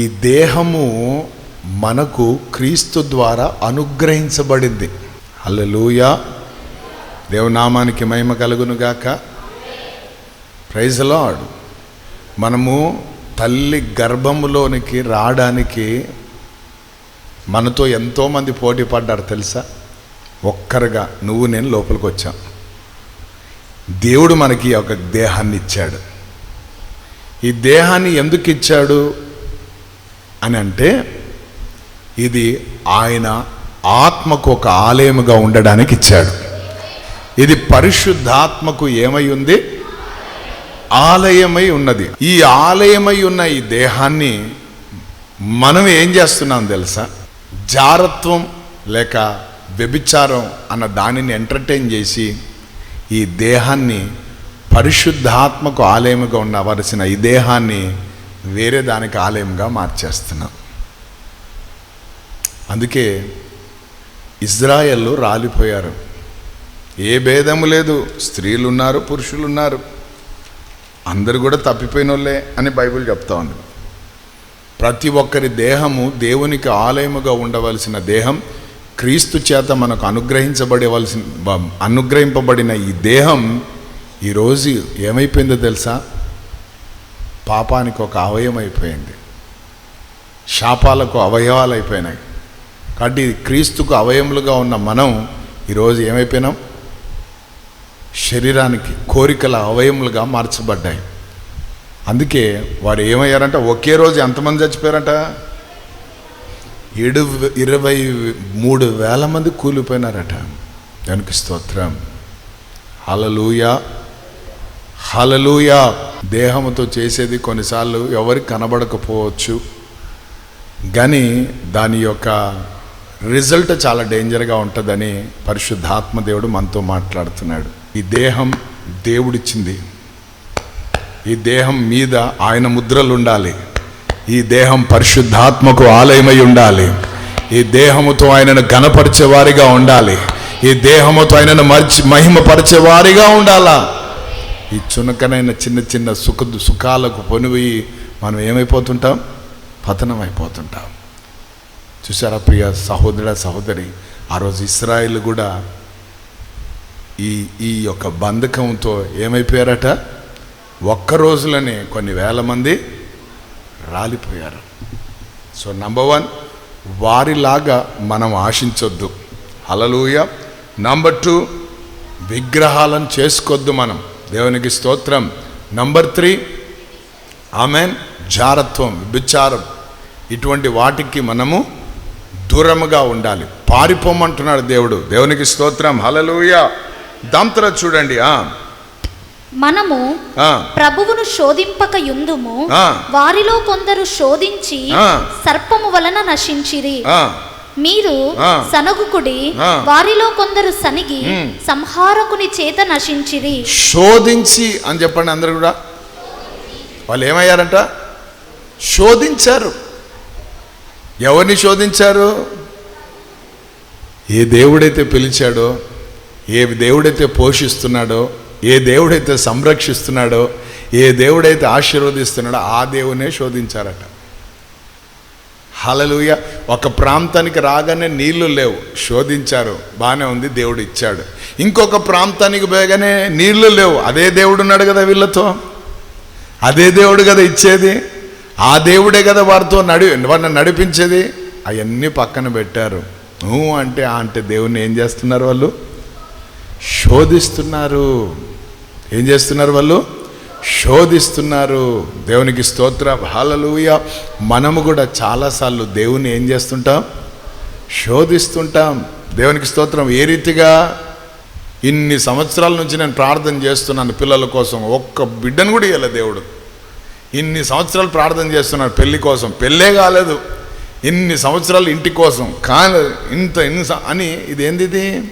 ఈ దేహము మనకు క్రీస్తు ద్వారా అనుగ్రహించబడింది. హల్లెలూయా. దేవునామానికి మహిమ కలుగునుగాక. ప్రైజ్ మనము తల్లి గర్భములోనికి రావడానికి మనతో ఎంతోమంది పోటీ పడ్డారు తెలుసా? ఒక్కరుగా. నువ్వు నేను లోపలికి వచ్చాం. దేవుడు మనకి ఒక దేహాన్ని ఇచ్చాడు. ఈ దేహాన్ని ఎందుకు ఇచ్చాడు? అని అంటే ఇది ఆయన ఆత్మకు ఒక ఆలయముగా ఉండడానికి ఇచ్చాడు. ఇది పరిశుద్ధాత్మకు ఏమై ఉంది? ఆలయమై ఉన్నది. ఈ ఆలయమై ఉన్న ఈ దేహాన్ని మనం ఏం చేస్తున్నాం తెలుసా? జారత్వం లేక వ్యభిచారం అన్న దానిని ఎంటర్టైన్ చేసి ఈ దేహాన్ని పరిశుద్ధాత్మకు ఆలయముగా ఉండవలసిన ఈ దేహాన్ని వేరే దానికి ఆలయంగా మార్చేస్తున్నాం. అందుకే ఇజ్రాయెల్లో రాలిపోయారు. ఏ భేదము లేదు. స్త్రీలు ఉన్నారు పురుషులు ఉన్నారు అందరు కూడా తప్పిపోయిన వాళ్ళే అని బైబిల్ చెప్తా ఉంది. ప్రతి ఒక్కరి దేహము దేవునికి ఆలయముగా ఉండవలసిన దేహం క్రీస్తు చేత మనకు అనుగ్రహించబడవలసిన అనుగ్రహింపబడిన ఈ దేహం ఈరోజు ఏమైపోయిందో తెలుసా? పాపానికి ఒక అవయవం అయిపోయింది శాపాలకు అవయవాలు అయిపోయినాయి కాబట్టి క్రీస్తుకు అవయములుగా ఉన్న మనం ఈరోజు ఏమైపోయినాం? శరీరానికి కోరికల అవయములుగా మార్చబడ్డాయి. అందుకే వారు ఏమయ్యారంట? ఒకే రోజు ఎంతమంది చచ్చిపోయారంట? ఏడు ఇరవై మూడు వేల మంది కూలిపోయినారట. దానికి స్తోత్రం. హలలుయా హలలుయా దేహంతో చేసేది కొన్నిసార్లు ఎవరికి కనబడకపోవచ్చు. కానీ దాని యొక్క రిజల్ట్ చాలా డేంజర్గా ఉంటుందని పరిశుద్ధాత్మ దేవుడు మనతో మాట్లాడుతున్నాడు. ఈ దేహం దేవుడిచ్చింది. ఈ దేహం మీద ఆయన ముద్రలు ఉండాలి. ఈ దేహం పరిశుద్ధాత్మకు ఆలయమై ఉండాలి. ఈ దేహముతో ఆయనను గణపరిచేవారిగా ఉండాలి. ఈ దేహముతో ఆయనను మర్చి మహిమపరిచేవారిగా ఉండాలా? ఈ చునకనైన చిన్న చిన్న సుఖ సుఖాలకు పొనిపోయి మనం ఏమైపోతుంటాం? పతనం అయిపోతుంటాం చూసారా ప్రియ సహోదర సహోదరి? ఆ రోజు ఇస్రాయిల్ కూడా ఈ ఈ యొక్క బంధకంతో ఏమైపోయారట? ఒక్క రోజులోనే కొన్ని వేల మంది రాలిపోయారు. సో నంబర్ వన్ వారిలాగా మనం ఆశించొద్దు. హలలుయ నంబర్ టూ విగ్రహాలను చేసుకోవద్దు మనం. దేవునికి స్తోత్రం. నంబర్ త్రీ ఆమెన్ జారత్వం విచారం ఇటువంటి వాటికి మనము దూరముగా ఉండాలి. పారిపోమంటున్నాడు దేవుడు. దేవునికి స్తోత్రం. హలలుయ దాంతో చూడండి ఆ, మనము ప్రభువును శోధింపక యుందుము. వారిలో కొందరు శోధించి. సర్పము వలన నశించిరి. మీరు. సనగుకుడి. వారిలో కొందరు సనిగి. సంహారకుని చేత నశించిరి శోధించి అని చెప్పండి అందరు కూడా వాళ్ళు ఏమయ్యారంట శోధించారు ఎవరిని శోధించారు ఏ దేవుడైతే పిలిచాడో ఏ దేవుడైతే పోషిస్తున్నాడో ఏ దేవుడైతే సంరక్షిస్తున్నాడో ఏ దేవుడైతే ఆశీర్వదిస్తున్నాడో ఆ దేవునే శోధించారట హలలుయ ఒక ప్రాంతానికి రాగానే నీళ్ళు లేవు. శోధించారు. బాగానే ఉంది దేవుడు ఇచ్చాడు. ఇంకొక ప్రాంతానికి పోయగానే నీళ్ళు లేవు. అదే దేవుడు ఉన్నాడు కదా వీళ్ళతో? అదే దేవుడు కదా ఇచ్చేది? ఆ దేవుడే కదా వారితో నడి వారిని నడిపించేది? అవన్నీ పక్కన పెట్టారు. ఊ అంటే అంటే దేవుని ఏం చేస్తున్నారు వాళ్ళు? శోధిస్తున్నారు. ఏం చేస్తున్నారు వాళ్ళు? శోధిస్తున్నారు. దేవునికి స్తోత్ర హాలలుయ మనము కూడా చాలాసార్లు దేవుని ఏం చేస్తుంటాం? శోధిస్తుంటాం. దేవునికి స్తోత్రం. ఏ రీతిగా? ఇన్ని సంవత్సరాల నుంచి నేను ప్రార్థన చేస్తున్నాను పిల్లల కోసం. ఒక్క బిడ్డను కూడా ఇవ్వలే దేవుడు. ఇన్ని సంవత్సరాలు ప్రార్థన చేస్తున్నాను పెళ్ళి కోసం. పెళ్ళే కాలేదు. ఇన్ని సంవత్సరాలు ఇంటి కోసం. కానీ ఇంత ఇన్ని అని ఇది ఏంది ఇది?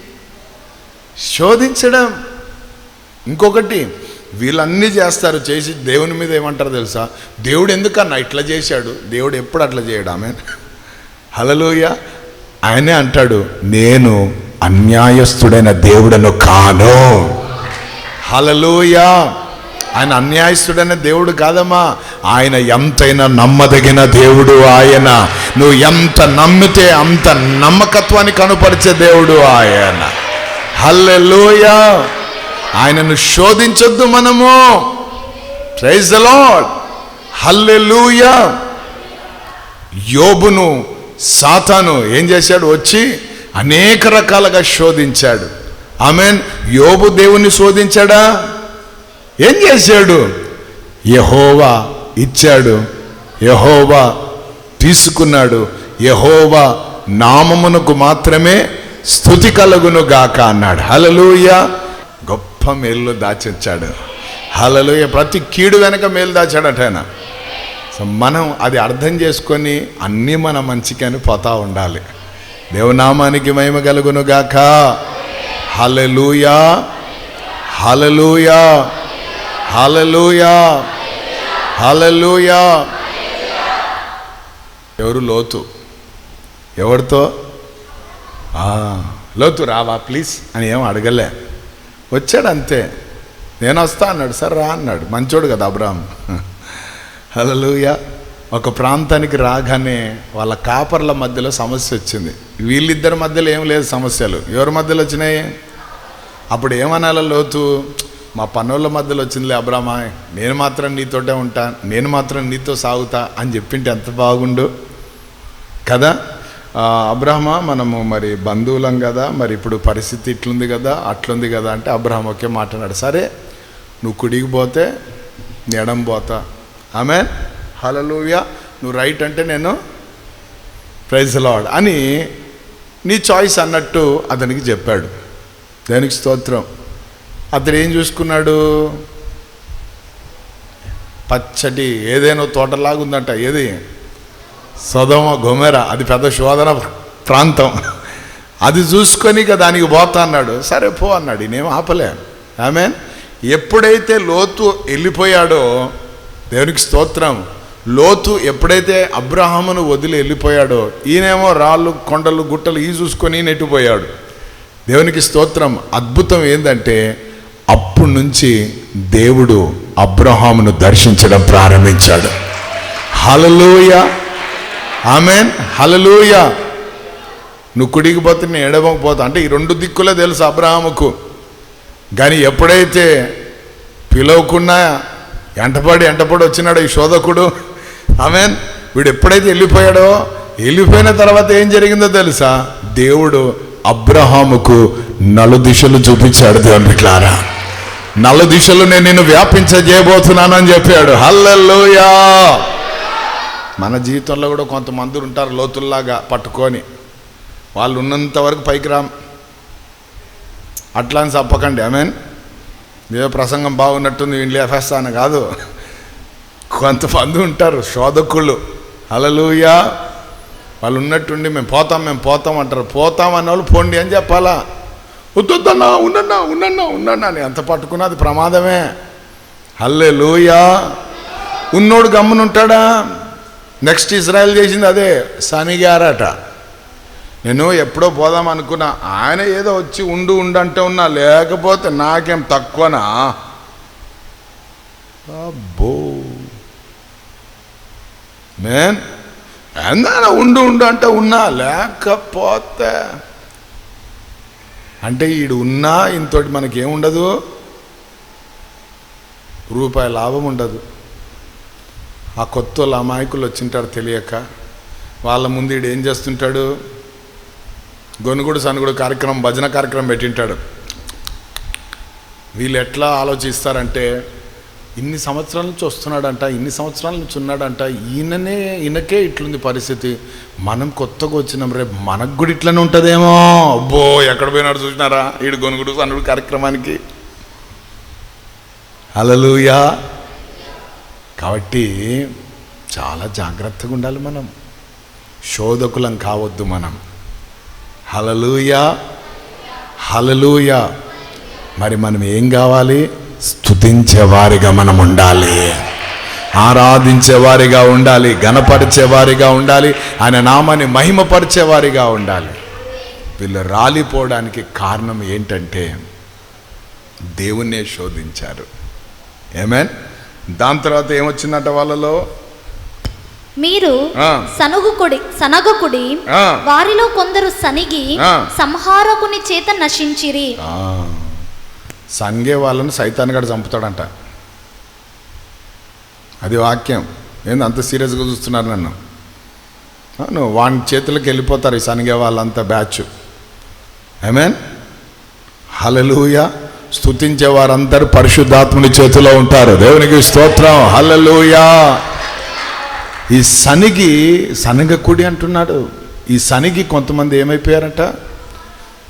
శోధించడం. ఇంకొకటి వీళ్ళన్నీ చేస్తారు చేసి దేవుని మీద ఏమంటారు తెలుసా? దేవుడు ఎందుకన్నా ఇట్లా చేశాడు? దేవుడు ఎప్పుడు అట్లా చేయడు ఆమె హలలోయ ఆయనే అంటాడు నేను అన్యాయస్తుడైన దేవుడను కాను. హలలోయ ఆయన అన్యాయస్తుడైన దేవుడు కాదమ్మా. ఆయన ఎంతైనా నమ్మదగిన దేవుడు ఆయన. నువ్వు ఎంత నమ్మితే అంత నమ్మకత్వాన్ని కనుపరిచే దేవుడు ఆయన. హల్లెలూయా. ఆయనను శోధించొద్దు మనము. ప్రైజ్ ద లార్డ్ హల్లెలూయా యోబును సాతాను ఏం చేశాడు? వచ్చి అనేక రకాలుగా శోధించాడు. ఆమెన్ యోబు దేవుణ్ణి శోధించాడా? ఏం చేశాడు? యహోవా ఇచ్చాడు. యహోవా తీసుకున్నాడు. యహోవా నామమునకు మాత్రమే స్థుతి కలుగును గాక అన్నాడు. హలలుయా గొప్ప మేలులో దాచిచ్చాడు. హలలోయ ప్రతి కీడు వెనక మేలు దాచాడట ఆయన. సో మనం అది అర్థం చేసుకొని అన్నీ మన మంచికని పోతా ఉండాలి. దేవనామానికి మహిమ కలుగునుగాక హలలుయా హలలుయా హలలుయా హలలుయా ఎవరు లోతు? ఎవరితో? లోతు రావా ప్లీజ్ అని ఏం అడగలే. వచ్చాడు అంతే నేను వస్తా అన్నాడు. సరే రా అన్నాడు. మంచోడు కదా అబ్రాహం. హలలుయ ఒక ప్రాంతానికి రాగానే వాళ్ళ కాపర్ల మధ్యలో సమస్య వచ్చింది. వీళ్ళిద్దరి మధ్యలో ఏం లేదు సమస్యలు. ఎవరి మధ్యలో వచ్చినాయి? అప్పుడు ఏమనాల లోతు? మా పనుల మధ్యలో వచ్చిందిలే అబ్రామా నేను మాత్రం నీతోటే ఉంటా. నేను మాత్రం నీతో సాగుతా అని చెప్పింటే ఎంత బాగుండు? కదా? అబ్రహమా మనము మరి బంధువులం కదా మరి ఇప్పుడు పరిస్థితి ఇట్లుంది కదా అట్లుంది కదా అంటే అబ్రహం ఒకే మాట్లాడాడు సరే నువ్వు కుడికి పోతే ఎడం పోతా. ఆమె హలలుయా నువ్వు రైట్ అంటే నేను ప్రైజ్ లాడ్ అని నీ చాయిస్ అన్నట్టు అతనికి చెప్పాడు. దానికి స్తోత్రం? అతడు ఏం చూసుకున్నాడు? పచ్చటి ఏదైనా తోటలాగా ఉందంట ఏది? సదమ గొమెర అది పెద్ద శోధన ప్రాంతం. అది చూసుకొని ఇక దానికి పోతా అన్నాడు. సరే పో అన్నాడు. నేను ఆపలే. ఆమె ఎప్పుడైతే లోతు వెళ్ళిపోయాడో దేవునికి స్తోత్రం లోతు ఎప్పుడైతే అబ్రహామును వదిలి వెళ్ళిపోయాడో ఈయనేమో రాళ్ళు కొండలు గుట్టలు ఈ చూసుకొని నెట్టిపోయాడు. దేవునికి స్తోత్రం. అద్భుతం ఏంటంటే అప్పటి నుంచి దేవుడు అబ్రహామును దర్శించడం ప్రారంభించాడు. హలలోయ ఆమెన్. హలలోయ నువ్వు కుడికి పోతే నేను ఎడమకు పోతా. అంటే ఈ రెండు దిక్కులే తెలుసు అబ్రహాముకు. కానీ ఎప్పుడైతే పిలవకుండా ఎంటపడి ఎంటపడి వచ్చినాడో ఈ శోధకుడు. ఆమెన్. వీడు ఎప్పుడైతే వెళ్ళిపోయాడో వెళ్ళిపోయిన తర్వాత ఏం జరిగిందో తెలుసా? దేవుడు అబ్రహాముకు నలు దిశలు చూపించాడు దేవుని బిడ్డలారా. నలు దిశలు నేను నిన్ను వ్యాపించజేయబోతున్నానని చెప్పాడు. హల్లెలూయా. మన జీవితంలో కూడా కొంతమంది ఉంటారు లోతుల్లాగా పట్టుకొని. వాళ్ళు ఉన్నంత వరకు పైకి రాం అట్లా అని చెప్పకండి ఐ మీన్ ఏదో ప్రసంగం బాగున్నట్టుంది వీళ్ళు లేపేస్తాను కాదు. కొంతమంది ఉంటారు శోధకులు. అలలుయా వాళ్ళు ఉన్నట్టుండి మేము పోతాం మేము పోతాం అంటారు. పోతాం అన్నవాళ్ళు పోండి అని చెప్పాలా? వద్దొద్దన్నా ఉండన్నా ఉండన్నా ఉండన్నా అని ఎంత పట్టుకున్నా అది ప్రమాదమే. హల్లే లూయా ఉన్నోడు గమ్మునుంటాడా? నెక్స్ట్ ఇజ్రాయెల్ చేసింది అదే సనిగారట నేను ఎప్పుడో పోదాం అనుకున్నా ఆయన ఏదో వచ్చి ఉండు ఉండు అంటే ఉన్నా లేకపోతే నాకేం తక్కువనా? అబ్బో. మేన్ ఎందైనా ఉండు ఉండు అంటే ఉన్నా లేకపోతే. అంటే ఈడు ఉన్నా ఇంతోటి మనకేముండదు రూపాయి లాభం ఉండదు. ఆ కొత్త వాళ్ళు అమాయకులు వచ్చింటారు తెలియక వాళ్ళ ముందు ఈడు ఏం చేస్తుంటాడు? గొనుగుడు సనుగుడు కార్యక్రమం భజన కార్యక్రమం పెట్టింటాడు. వీళ్ళు ఎట్లా ఆలోచిస్తారంటే ఇన్ని సంవత్సరాల నుంచి వస్తున్నాడంట ఇన్ని సంవత్సరాల నుంచి ఉన్నాడంట ఈయననే ఈయనకే ఇట్లుంది పరిస్థితి. మనం కొత్తగా వచ్చినాం రేపు మనకు కూడా ఇట్లనే ఉంటుందేమో. అబ్బో ఎక్కడ పోయినాడు చూసినారా? ఈడు గొనుగుడు సనుగుడు కార్యక్రమానికి. అలలుయా కాబట్టి చాలా జాగ్రత్తగా ఉండాలి మనం. శోధకులం కావద్దు మనం. హలలుయా హలలుయా మరి మనం ఏం కావాలి? స్థుతించేవారిగా మనం ఉండాలి. ఆరాధించేవారిగా ఉండాలి. గణపరిచేవారిగా ఉండాలి. ఆయన నామాన్ని మహిమపరిచేవారిగా ఉండాలి. వీళ్ళు రాలిపోవడానికి కారణం ఏంటంటే దేవుణ్ణే శోధించారు. ఏమేన్ దాని తర్వాత ఏమొచ్చిందంట వాళ్ళలో? మీరు. సనుగుకుడి సనగకుడి. వారిలో కొందరు సనిగి. సంహారకుని చేత నశించిరి. సంగే వాళ్ళని సైతాన్ గడు చంపుతాడంట. అది వాక్యం. ఏంది అంత సీరియస్గా చూస్తున్నారు నన్ను? నువ్వు వాని చేతులకు వెళ్ళిపోతారు ఈ సనిగే వాళ్ళంతా బ్యాచ్. ఐమీన్ హలలుయ స్తుతించే వారందరూ పరిశుద్ధాత్ముని చేతిలో ఉంటారు. దేవునికి స్తోత్రం. హలలుయా ఈ సనిగి సనగకుడి అంటున్నాడు. ఈ సనిగి కొంతమంది ఏమైపోయారంట?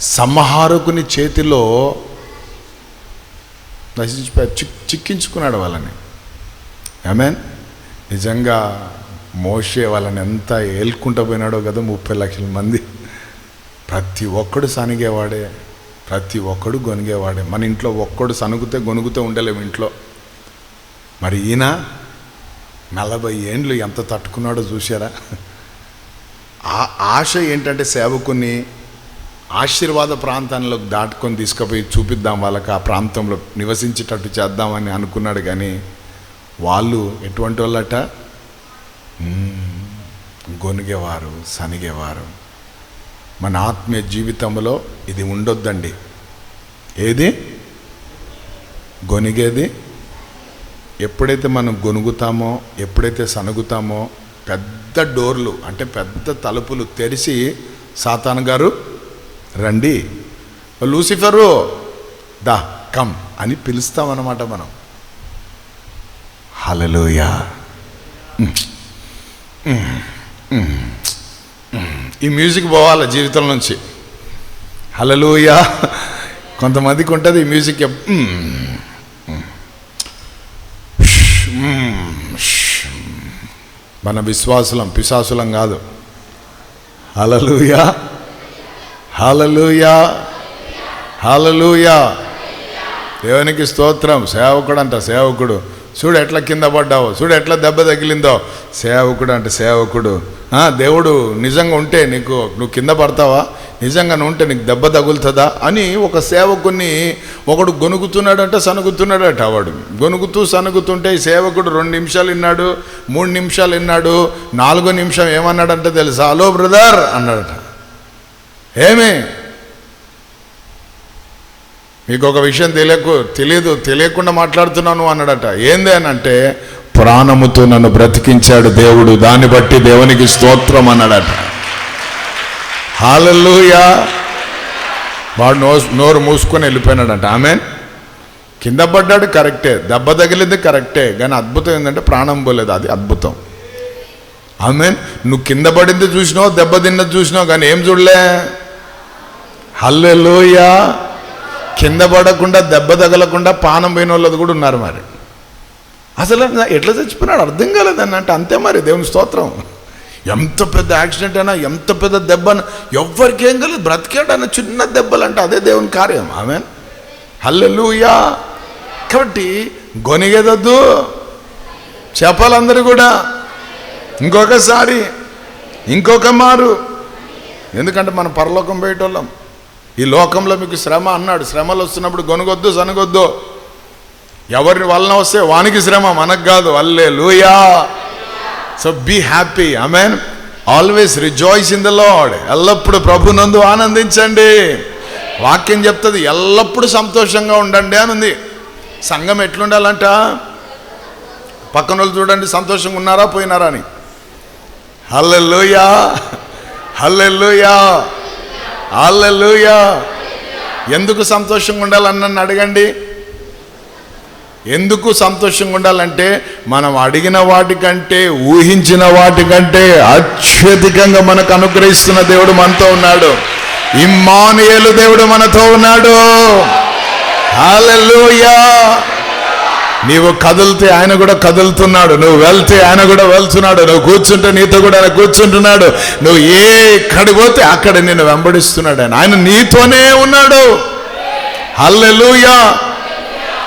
సంహారకుని చేతిలో నశించిపోయారు. చిక్ చిక్కించుకున్నాడు వాళ్ళని. ఐమీన్ నిజంగా మోషే వాళ్ళని ఎంత ఏల్కుంటూ పోయినాడో కదా ముప్పై లక్షల మంది. ప్రతి ఒక్కడు సనిగేవాడే. ప్రతి ఒక్కడు గొనిగేవాడే. మన ఇంట్లో ఒక్కడు సనుగుతే గొనుగుతూ ఉండలేము ఇంట్లో. మరి ఈయన నలభై ఏండ్లు ఎంత తట్టుకున్నాడో చూసారా ఆ ఆశ ఏంటంటే సేవకుని ఆశీర్వాద ప్రాంతాల్లోకి దాటుకొని తీసుకుపోయి చూపిద్దాం వాళ్ళకి ఆ ప్రాంతంలో నివసించేటట్టు చేద్దామని అనుకున్నాడు కానీ వాళ్ళు ఎటువంటి వాళ్ళట? గొనిగేవారు సనిగేవారు. మన ఆత్మీయ జీవితంలో ఇది ఉండొద్దండి. ఏది? గొనిగేది? ఎప్పుడైతే మనం గొనుగుతామో ఎప్పుడైతే సనుగుతామో పెద్ద డోర్లు అంటే పెద్ద తలుపులు తెరిచి సాతాన్ గారు రండి. లూసిఫరు దా కమ్ అని పిలుస్తామన్నమాట మనం. హలలోయా ఈ మ్యూజిక్ పోవాలి జీవితం నుంచి. హలలోయా కొంతమందికి ఉంటుంది ఈ మ్యూజిక్ మన విశ్వాసులం పిశాసులం కాదు. హలలుయా హలలుయా హలలుయా దేవునికి స్తోత్రం. సేవకుడు అంట సేవకుడు. చూడు ఎట్లా కింద పడ్డావు చూడు ఎట్లా దెబ్బ తగిలిందో. సేవకుడు అంటే సేవకుడు. దేవుడు నిజంగా ఉంటే నీకు నువ్వు కింద పడతావా? నిజంగా ఉంటే నీకు దెబ్బ తగులుతుందా? అని ఒక సేవకుని ఒకడు గొనుగుతున్నాడంట సనుగుతున్నాడట వాడు. గొనుగుతూ సనుగుతుంటే సేవకుడు రెండు నిమిషాలు విన్నాడు మూడు నిమిషాలు విన్నాడు నాలుగో నిమిషం ఏమన్నాడంటే తెలుసా? హలో బ్రదర్ అన్నాడట. ఏమే? మీకు ఒక విషయం తెలియకు తెలియదు తెలియకుండా మాట్లాడుతున్నాను అన్నాడట. ఏంది అని అంటే ప్రాణముతో నన్ను బ్రతికించాడు దేవుడు దాన్ని బట్టి దేవునికి స్తోత్రం అన్నాడట. హాలూయా వాడు నో నోరు మూసుకొని వెళ్ళిపోయినాడట. ఆమె కింద పడ్డాడు కరెక్టే. దెబ్బ తగిలింది కరెక్టే. కానీ అద్భుతం ఏంటంటే ప్రాణం పోలేదు అది అద్భుతం. ఆమె నువ్వు కింద పడింది చూసినావు దెబ్బ తిన్నది చూసినావు కానీ ఏం చూడలే? హల్లెలూయా. కింద పడకుండా దెబ్బ తగలకుండా పానం పోయిన వాళ్ళది కూడా ఉన్నారు మరి. అసలు ఎట్లా చచ్చిపోయినాడు? అర్థం కాలేదని అంటే అంతే మరి దేవుని స్తోత్రం. ఎంత పెద్ద యాక్సిడెంట్ అయినా ఎంత పెద్ద దెబ్బ అయినా ఎవ్వరికి ఏం కలిగి బ్రతికాడన్న చిన్న దెబ్బలు అంటే అదే దేవుని కార్యం. ఆమె హల్లెలూయా. కాబట్టి గొనిగేదొద్దు. చెప్పాలందరూ కూడా. ఇంకొకసారి ఇంకొక మారు. ఎందుకంటే మనం పరలోకం పోయేటోళ్ళం. ఈ లోకంలో మీకు శ్రమ అన్నాడు. శ్రమలు వస్తున్నప్పుడు గొనగొద్దు సనగొద్దు. ఎవరి వలన వస్తే వానికి శ్రమ మనకు కాదు. Hallelujah so be happy I mean always rejoice in the Lord ఎల్లప్పుడు ప్రభునందు ఆనందించండి. వాక్యం చెప్తుంది ఎల్లప్పుడు సంతోషంగా ఉండండి అని ఉంది. సంఘం ఎట్లుండాలంట? పక్కన వాళ్ళు చూడండి సంతోషంగా ఉన్నారా పోయినారా అని. హల్లెల్లుయా హల్లెల్లుయా అల్లెలుయా ఎందుకు సంతోషంగా ఉండాలని నన్ను అడగండి? ఎందుకు సంతోషంగా ఉండాలంటే మనం అడిగిన వాటికంటే ఊహించిన వాటికంటే అత్యధికంగా మనకు అనుగ్రహిస్తున్న దేవుడు మనతో ఉన్నాడు. ఇమ్మానుయేలు దేవుడు మనతో ఉన్నాడు. హల్లెలూయా. నీవు కదిలితే ఆయన కూడా కదులుతున్నాడు. నువ్వు వెళ్తే ఆయన కూడా వెళ్తున్నాడు. నువ్వు కూర్చుంటే నీతో కూడా ఆయన కూర్చుంటున్నాడు. నువ్వు ఏ ఎక్కడికి పోతే అక్కడ నేను వెంబడిస్తున్నాడు ఆయన. ఆయన నీతోనే ఉన్నాడు. హల్లెలూయా.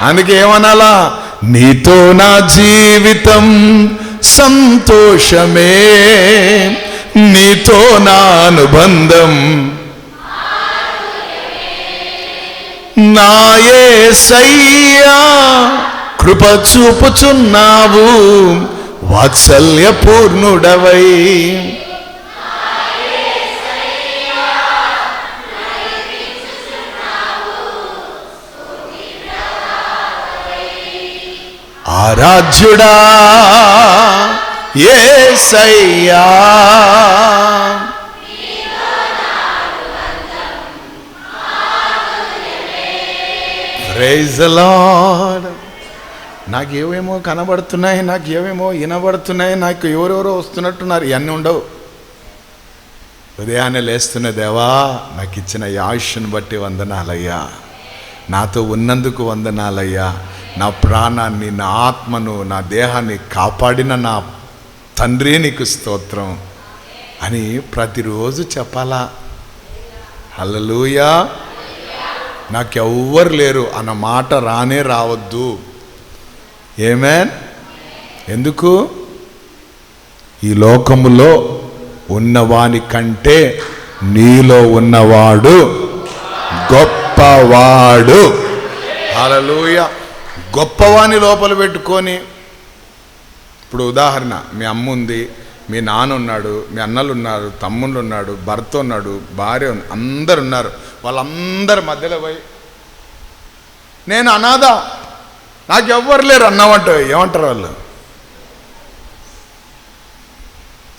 అందుకే ఏమనాలా? నీతో నా జీవితం సంతోషమే. నీతో నా అనుబంధం. నాయే సయ్యా కృప చూపుచున్నావు. వాత్సల్య పూర్ణుడవై. ఆరాధ్యుడా ఏసయ్యా. ప్రైజ్ లార్డ్ నాకు ఏవేమో కనబడుతున్నాయి నాకు ఏవేమో వినబడుతున్నాయి నాకు ఎవరెవరో వస్తున్నట్టున్నారు ఇవన్నీ ఉండవు. ఉదయాన్నే లేస్తున్న దేవా నాకు ఇచ్చిన ఈ ఆయుష్ను బట్టి వందనాలయ్యా. నాతో ఉన్నందుకు వందనాలయ్యా. నా ప్రాణాన్ని నా ఆత్మను నా దేహాన్ని కాపాడిన నా తండ్రి నీకు స్తోత్రం అని ప్రతిరోజు చెప్పాలా? హల్లెలూయా. నాకెవ్వరు లేరు అన్న మాట రానే రావద్దు. ఏమేన్ ఎందుకు? ఈ లోకములో ఉన్నవాని కంటే నీలో ఉన్నవాడు గొప్పవాడు. అలలోయ గొప్పవాని లోపల పెట్టుకొని. ఇప్పుడు ఉదాహరణ మీ అమ్మ ఉంది మీ నాన్న ఉన్నాడు మీ అన్నలు ఉన్నారు తమ్ముళ్ళు ఉన్నాడు భర్త ఉన్నాడు భార్య అందరు ఉన్నారు. వాళ్ళందరి మధ్యలో పోయి నేను అనాథ నాకు ఎవ్వరు లేరు అన్నామంటే ఏమంటారు వాళ్ళు?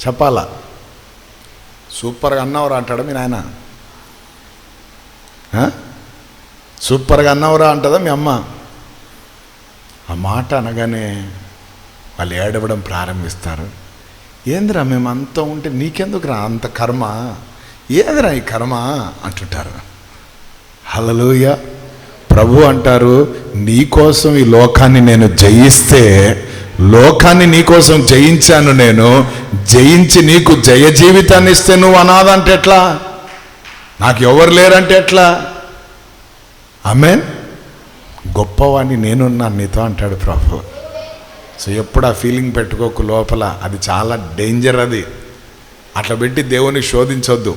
చెప్పాలా? సూపర్గా అన్నవరా అంటాడా మీ నాయన? సూపర్గా అన్నవరా అంటదా మీ అమ్మ? ఆ మాట అనగానే వాళ్ళు ఏడవడం ప్రారంభిస్తారు. ఏందిరా మేము అంత ఉంటే నీకెందుకురా అంత కర్మ? ఏదిరా ఈ కర్మ? అంటుంటారు. హలలుయా ప్రభు అంటారు నీకోసం ఈ లోకాన్ని నేను జయిస్తే లోకాన్ని నీకోసం జయించాను నేను జయించి నీకు జయ జీవితాన్ని ఇస్తే నువ్వు అనాథ అంటే ఎట్లా? నాకు ఎవరు లేరంటే ఎట్లా? అమెన్ గొప్పవాణ్ణి నేనున్నాను నీతో అంటాడు ప్రభు. సో ఎప్పుడు ఆ ఫీలింగ్ పెట్టుకోకు లోపల అది చాలా డేంజర్ అది. అట్లా పెట్టి దేవుని శోధించొద్దు.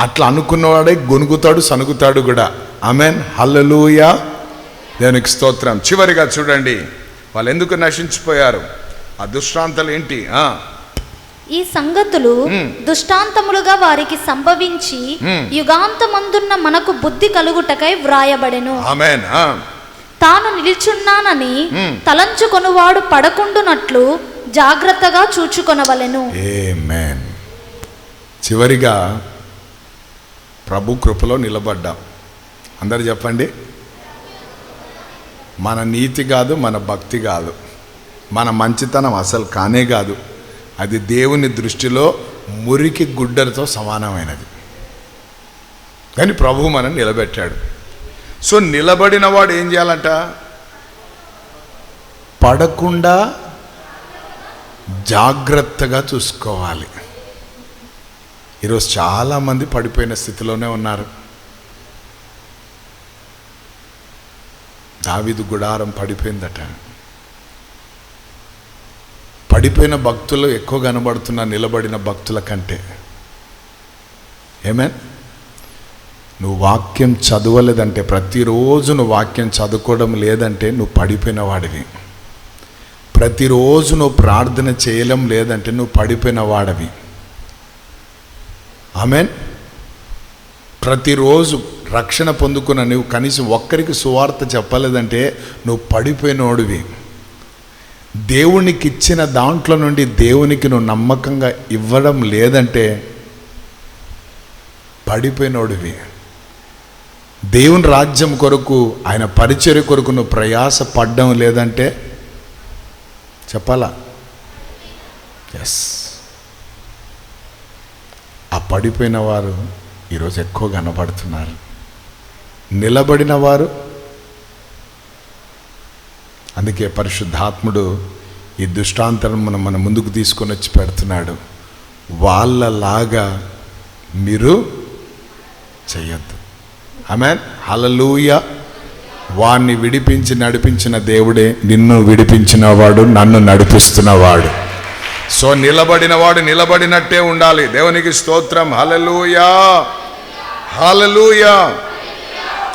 అట్లా అనుకున్నవాడే గొనుగుతాడు సనుగుతాడు కూడా. ఆమెన్ హల్లెలూయా దేవునికి స్తోత్రం. చివరిగా చూడండి వాళ్ళు ఎందుకు నశించిపోయారు? ఆ దుష్టాంతాలు ఏంటి? ఆ, ఈ సంగతులు. దుష్టాంతములుగా వారికి సంభవించి. యుగాంతమందున్న మనకు బుద్ధి కలుగుటకై వ్రాయబడెను. తాను నిల్చున్నానని. తలంచుకొనువాడు పడకుండునట్లు జాగ్రత్తగా చూచుకొనవలెను. చివరిగా ప్రభు కృపలో నిలబడ్డాం. అందరు చెప్పండి? మన నీతి కాదు మన భక్తి కాదు. మన మంచితనం అసలు కానే కాదు. అది దేవుని దృష్టిలో మురికి గుడ్డలతో సమానమైనది. కానీ ప్రభు మనం నిలబెట్టాడు. సో నిలబడిన వాడు ఏం చేయాలంట? పడకుండా జాగ్రత్తగా చూసుకోవాలి. ఈరోజు చాలామంది పడిపోయిన స్థితిలోనే ఉన్నారు. దావిదు గుడారం పడిపోయిందట. పడిపోయిన భక్తులు ఎక్కువ కనబడుతున్న నిలబడిన భక్తుల కంటే. ఏమే నువ్వు వాక్యం చదవలేదంటే ప్రతిరోజు నువ్వు వాక్యం చదువుకోవడం లేదంటే నువ్వు పడిపోయిన వాడివి. ప్రతిరోజు నువ్వు ప్రార్థన చేయడం లేదంటే నువ్వు పడిపోయిన వాడవి. ఆమెన్. ప్రతిరోజు రక్షణ పొందుకున్న నువ్వు కనీసం ఒక్కరికి సువార్త చెప్పలేదంటే నువ్వు పడిపోయినోడివి. దేవునికి ఇచ్చిన దాంట్లో నుండి దేవునికి నువ్వు నమ్మకంగా ఇవ్వడం లేదంటే పడిపోయినోడివి. దేవుని రాజ్యం కొరకు ఆయన పరిచర్య కొరకు నువ్వు ప్రయాస పడ్డం లేదంటే చెప్పాలా? ఎస్ పడిపోయిన వారు ఈరోజు ఎక్కువ కనబడుతున్నారు. నిలబడిన వారు అందుకే పరిశుద్ధాత్ముడు ఈ దుష్టాంతరం మనం మన ముందుకు తీసుకొని వచ్చి పెడుతున్నాడు. వాళ్ళలాగా మీరు చేయొద్దు. ఆమె హలలూయ వాణ్ణి విడిపించి నడిపించిన దేవుడే నిన్ను విడిపించినవాడు నన్ను నడిపిస్తున్నవాడు సో నిలబడిన వాడు నిలబడినట్టే ఉండాలి. దేవునికి స్తోత్రం. Hallelujah hallelujah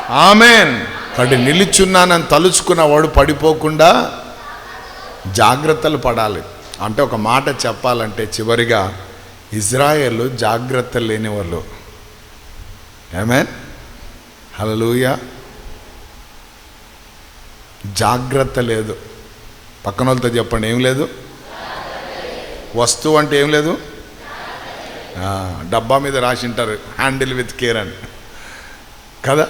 amen. కాబట్టి నిలుచున్నానని తలుచుకున్న వాడు పడిపోకుండా జాగ్రత్తలు పడాలి. అంటే ఒక మాట చెప్పాలంటే చివరిగా ఇజ్రాయేల్ జాగ్రత్త లేని వాళ్ళు ఏమేన్ హలలుయ జాగ్రత్త లేదు. పక్కన వాళ్ళతో చెప్పండి ఏం లేదు? వస్తువు అంటే ఏం లేదు? డబ్బా మీద రాసింటారు హ్యాండిల్ విత్ కేర్ అని కదా?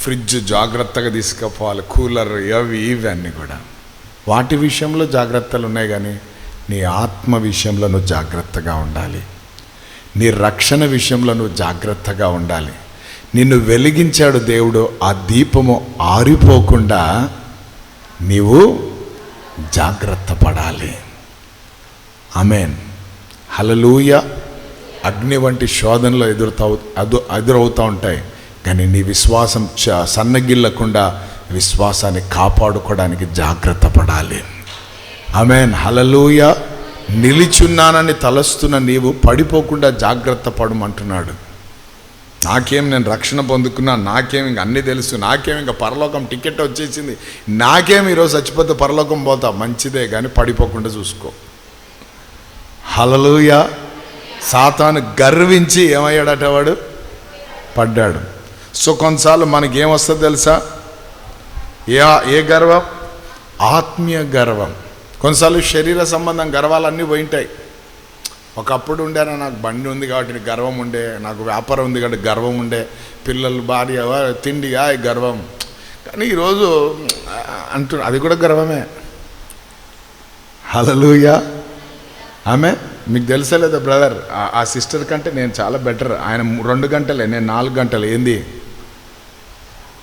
ఫ్రిడ్జ్ జాగ్రత్తగా తీసుకుపోవాలి కూలర్ అవి ఇవి అన్నీ కూడా. వాటి విషయంలో జాగ్రత్తలు ఉన్నాయి కానీ నీ ఆత్మ విషయంలో నువ్వు జాగ్రత్తగా ఉండాలి. నీ రక్షణ విషయంలో నువ్వు జాగ్రత్తగా ఉండాలి. నిన్ను వెలిగించాడు దేవుడు ఆ దీపము ఆరిపోకుండా నీవు జాగ్రత్త పడాలి. అమెన్ హలలూయ అగ్ని వంటి శోధనలు ఎదురుతావు అదు ఎదురవుతూ ఉంటాయి. కానీ నీ విశ్వాసం చ సన్నగిల్లకుండా విశ్వాసాన్ని కాపాడుకోవడానికి జాగ్రత్త పడాలి. అమెన్ హలలూయ నిలిచున్నానని తలస్తున్న నీవు పడిపోకుండా జాగ్రత్త పడమంటున్నాడు. నాకేం నేను రక్షణ పొందుకున్నా నాకేం ఇంక అన్నీ తెలుసు నాకేం ఇంకా పరలోకం టికెట్ వచ్చేసింది నాకేం ఈరోజు చచ్చిపోతే పరలోకం పోతా మంచిదే కానీ పడిపోకుండా చూసుకో. హలలుయ సాతాను గర్వించి ఏమయ్యాడట వాడు? పడ్డాడు. సో కొన్నిసార్లు మనకి ఏమొస్తుంది తెలుసా? ఏ ఏ గర్వం? ఆత్మీయ గర్వం. కొన్నిసార్లు శరీర సంబంధం గర్వాలన్నీ పోయింటాయి. ఒకప్పుడు ఉండేనా నాకు బండి ఉంది కాబట్టి గర్వం ఉండే నాకు వ్యాపారం ఉంది కాబట్టి గర్వం ఉండే పిల్లలు భార్య తిండిగా గర్వం. కానీ ఈరోజు అంటు అది కూడా గర్వమే. హలలుయా ఆమె? మీకు తెలుసా లేదా బ్రదర్ ఆ- సిస్టర్ కంటే నేను చాలా బెటర్ ఆయన రెండు గంటలే నేను నాలుగు గంటలు. ఏంది?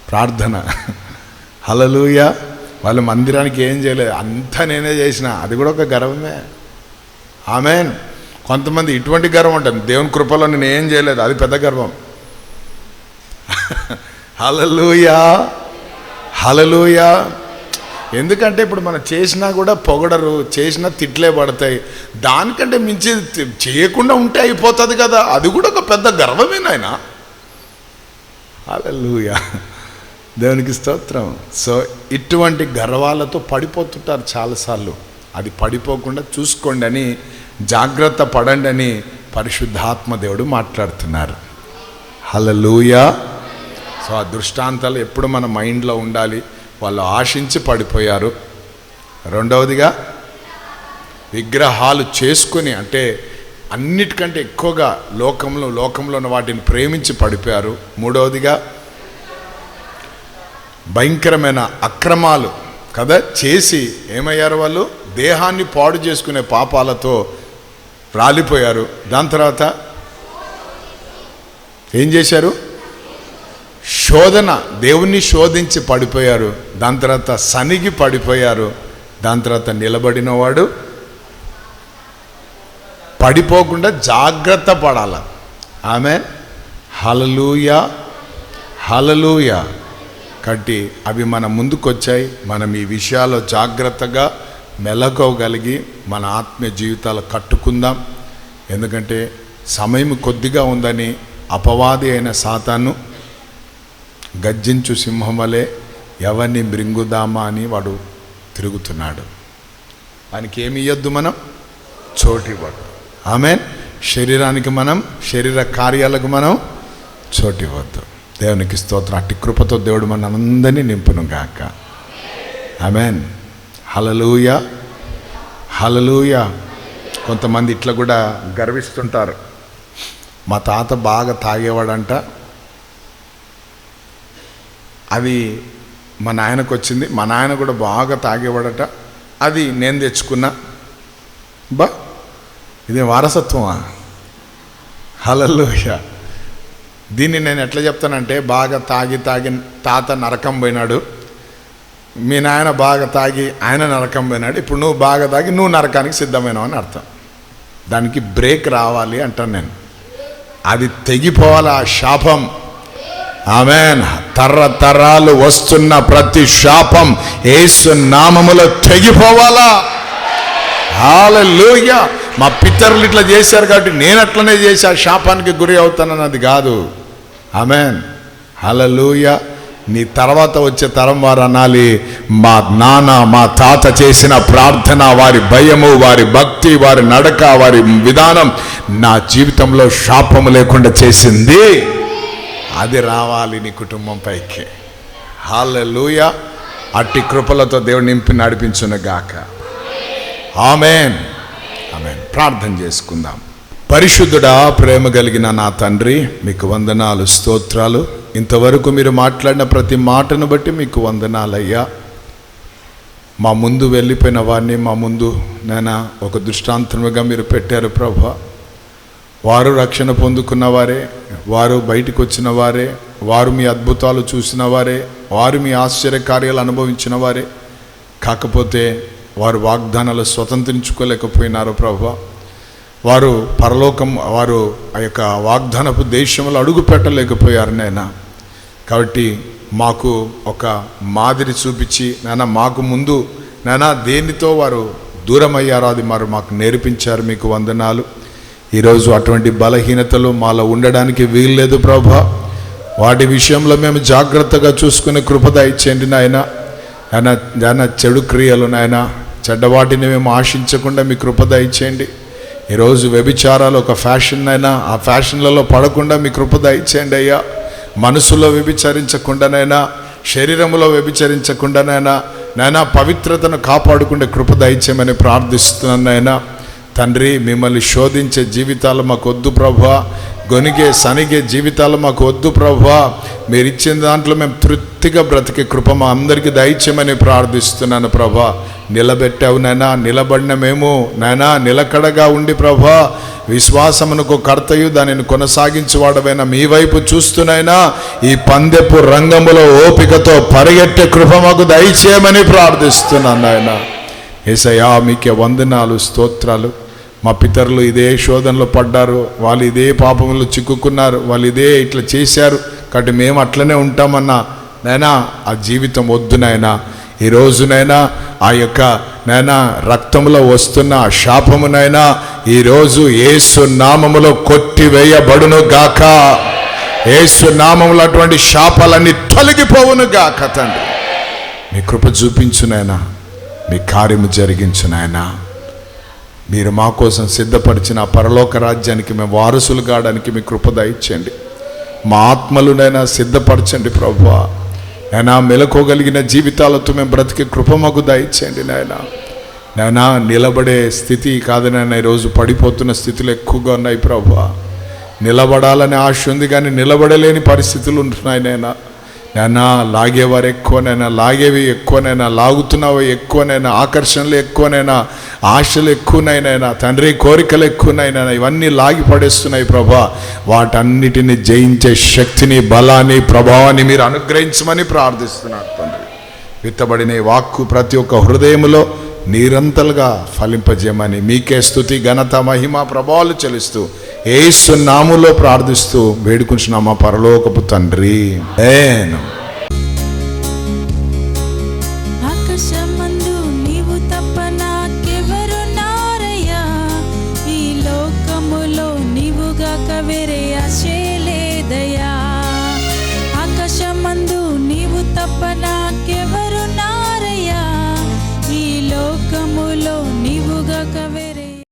ప్రార్థన. హలలుయ వాళ్ళు మందిరానికి ఏం చేయలేదు. అంతా నేనే చేసిన. అది కూడా ఒక గర్వమే. ఆమె కొంతమంది ఇటువంటి గర్వం ఉంటుంది. దేవుని కృపలో నేను ఏం చేయలేదు. అది పెద్ద గర్వం. హలలుయా హలలుయా ఎందుకంటే ఇప్పుడు మనం చేసినా కూడా పొగడరు చేసినా తిట్లే పడతాయి. దానికంటే మించి చేయకుండా ఉంటే అయిపోతుంది కదా. అది కూడా ఒక పెద్ద గర్వమే నాయన. అలూయా దేవునికి స్తోత్రం. సో ఇటువంటి గర్వాలతో పడిపోతుంటారు చాలాసార్లు. అది పడిపోకుండా చూసుకోండి అని జాగ్రత్త పడండి అని పరిశుద్ధాత్మ దేవుడు మాట్లాడుతున్నారు. హలలుయా సో ఆ దృష్టాంతాలు ఎప్పుడు మన మైండ్లో ఉండాలి. వాళ్ళు ఆశించి పడిపోయారు. రెండవదిగా విగ్రహాలు చేసుకొని అంటే అన్నిటికంటే ఎక్కువగా లోకంలో లోకంలో ఉన్న వాటిని ప్రేమించి పడిపోయారు. మూడవదిగా భయంకరమైన అక్రమాలు కదా చేసి ఏమయ్యారు వాళ్ళు? దేహాన్ని పాడు చేసుకునే పాపాలతో రాలిపోయారు. దాని తర్వాత ఏం చేశారు? శోధన దేవుణ్ణి శోధించి పడిపోయారు. దాని తర్వాత సనిగి పడిపోయారు. దాని తర్వాత నిలబడినవాడు పడిపోకుండా జాగ్రత్త పడాల. ఆమె హలలుయ హలలుయ కట్టి అవి మన ముందుకొచ్చాయి. మనం ఈ విషయాల్లో జాగ్రత్తగా మెలకోగలిగి మన ఆత్మీయ జీవితాలు కట్టుకుందాం. ఎందుకంటే సమయం కొద్దిగా ఉందని అపవాది అయిన సాతాను గర్జించు సింహం వలె ఎవరిని మృంగుదామా అని వాడు తిరుగుతున్నాడు. వానికి ఏమి ఇవ్వద్దు మనం? చోటు ఆమె శరీరానికి మనం శరీర కార్యాలకు మనం చోటివ్వద్దు దేవునికి స్తోత్రం. అట్టి కృపతో దేవుడు మన అందరినీ నింపును గాక. ఆమెన్. హలలుయ హలలుయ కొంతమంది ఇట్లా కూడా గర్విస్తుంటారు. మా తాత బాగా తాగేవాడంట. అది మా నాయనకు వచ్చింది. మా నాయన కూడా బాగా తాగేవాడట. అది నేను తెచ్చుకున్నా. బా ఇది వారసత్వమా? హలల్లోయ. దీన్ని నేను ఎట్లా చెప్తానంటే బాగా తాగి తాగి తాత నరకం పోయినాడు. మీ నాయన బాగా తాగి ఆయన నరకం పోయినాడు. ఇప్పుడు నువ్వు బాగా తాగి నువ్వు నరకానికి సిద్ధమైనావు అని అర్థం. దానికి బ్రేక్ రావాలి అంటాను నేను. అది తెగిపోవాలి ఆ శాపం. ఆమెన్. తరతరాలు వస్తున్న ప్రతి శాపం ఏసు నామములో తెగిపోవాలా? హాలూయ మా పితరులు ఇట్లా చేశారు కాబట్టి నేను అట్లనే చేసి ఆ శాపానికి గురి అవుతానన్నది కాదు. ఆమెన్. హలలుయ. నీ తర్వాత వచ్చే తరం వారు అనాలి. మా నాన్న మా తాత చేసిన ప్రార్థన వారి భయము వారి భక్తి వారి నడక వారి విధానం నా జీవితంలో శాపము లేకుండా చేసింది. అది రావాలి నీ కుటుంబం పైకి. హాలూయ అట్టి కృపలతో దేవుడు నింపి నడిపించును గాక. ఆమెన్ ఆమెన్ ప్రార్థన చేసుకుందాం. పరిశుద్ధుడా ప్రేమ కలిగిన నా తండ్రి మీకు వందనాలు స్తోత్రాలు. ఇంతవరకు మీరు మాట్లాడిన ప్రతి మాటను బట్టి మీకు వందనాలయ్యా. మా ముందు వెళ్ళిపోయిన వారిని మా ముందు నేను ఒక దృష్టాంతముగా మీరు పెట్టారు ప్రభా. వారు రక్షణ పొందుకున్న వారే వారు బయటికి వచ్చిన వారే వారు మీ అద్భుతాలు చూసిన వారే వారు మీ ఆశ్చర్య కార్యాలు అనుభవించిన వారే. కాకపోతే వారు వాగ్దానాలు స్వతంత్రించుకోలేకపోయినారు ప్రభు. వారు పరలోకం వారు ఆ యొక్క వాగ్దానపు దేశంలో అడుగు పెట్టలేకపోయారు నాయన. కాబట్టి మాకు ఒక మాదిరి చూపించి నాన్న మాకు ముందు నానా దేనితో వారు దూరం అది మరి మాకు నేర్పించారు మీకు వందనాలు. ఈరోజు అటువంటి బలహీనతలు మాలో ఉండడానికి వీల్లేదు ప్రభా. వాటి విషయంలో మేము జాగ్రత్తగా చూసుకునే కృపద ఇచ్చేయండి నాయన. ఆయన ఆయన చెడు క్రియలు నాయన. చెడ్డవాటిని మేము ఆశించకుండా మీ కృపద ఇచ్చేయండి ఈరోజు వ్యభిచారాలు ఒక ఫ్యాషన్ అయినా ఆ ఫ్యాషన్లలో పడకుండా మీ కృపద ఇచ్చేయండి అయ్యా. మనసులో వ్యభిచరించకుండానైనా శరీరంలో వ్యభిచరించకుండానైనా నైనా పవిత్రతను కాపాడుకుంటే కృప దయచేయమని ప్రార్థిస్తున్నాను నాయనా. తండ్రి మిమ్మల్ని శోధించే జీవితాలు మాకు వద్దు ప్రభా. గొనిగే సనిగే జీవితాలు మాకు వద్దు ప్రభా. మీరు ఇచ్చిన దాంట్లో మేము తృప్తిగా బ్రతికే కృప మా అందరికీ దయచేయమని ప్రార్థిస్తున్నాను ప్రభా. నిలబెట్టావు నాయనా నిలబడిన మేము నాయనా నిలకడగా ఉండి ప్రభా. విశ్వాసమునకు కర్తయు దానిని కొనసాగించేవాడవైనా మీ వైపు చూస్తున్నైనా ఈ పందెపు రంగములో ఓపికతో పరిగెట్టే కృప మాకు దయచేయమని ప్రార్థిస్తున్నాను నాయన. ఏసయా మీకే వందనాలు స్తోత్రాలు. మా పితరులు ఇదే శోధనలో పడ్డారు వాళ్ళు ఇదే పాపంలో చిక్కుకున్నారు వాళ్ళు ఇదే ఇట్లా చేశారు. కాబట్టి మేము అట్లనే ఉంటామన్నా. నైనా ఆ జీవితం వద్దు నాయనా. ఈ రోజునైనా ఆ యొక్క నైనా రక్తంలో వస్తున్న ఆ శాపమునైనా ఈరోజు ఏసు నామములో కొట్టివేయబడును గాక. ఏసు నామములో అటువంటి శాపాలన్నీ తొలగిపోవును గాక తండ్రి. మీ కృప చూపించునైనా మీ కార్యము జరిగించునైనా మీరు మా కోసం సిద్ధపరిచిన పరలోక రాజ్యానికి మేము వారసులు కావడానికి మీ కృప దయచేయండి. మా ఆత్మలునైనా సిద్ధపరచండి ప్రభు నైనా మెలకోగలిగిన జీవితాలతో మేము బ్రతికే కృప మాకు దయచేయండి నాయన. నాయనా నిలబడే స్థితి కాదు నాయన ఈరోజు పడిపోతున్న స్థితులు ఎక్కువగా ఉన్నాయి ప్రభు నిలబడాలనే ఆశ ఉంది కానీ నిలబడలేని పరిస్థితులు ఉంటున్నాయి నైనా నైనా లాగేవారు ఎక్కువనైనా లాగేవి ఎక్కువనైనా లాగుతున్నవి ఎక్కువనైనా ఆకర్షణలు ఎక్కువనైనా ఆశలు ఎక్కువనైనా తండ్రి కోరికలు ఎక్కువనైనా ఇవన్నీ లాగి పడేస్తున్నాయి ప్రభా. వాటన్నిటిని జయించే శక్తిని బలాన్ని ప్రభావాన్ని మీరు అనుగ్రహించమని ప్రార్థిస్తున్నారు తండ్రి. విత్తబడిన వాక్కు ప్రతి ఒక్క హృదయంలో నిరంతలుగా ఫలింపజేయమని మీకే స్థుతి ఘనత మహిమ ప్రభావాలు చెల్లిస్తూ ఏసు నాములో ప్రార్థిస్తూ వేడుకుంటున్నామా పరలోకపు తండ్రి? ఏను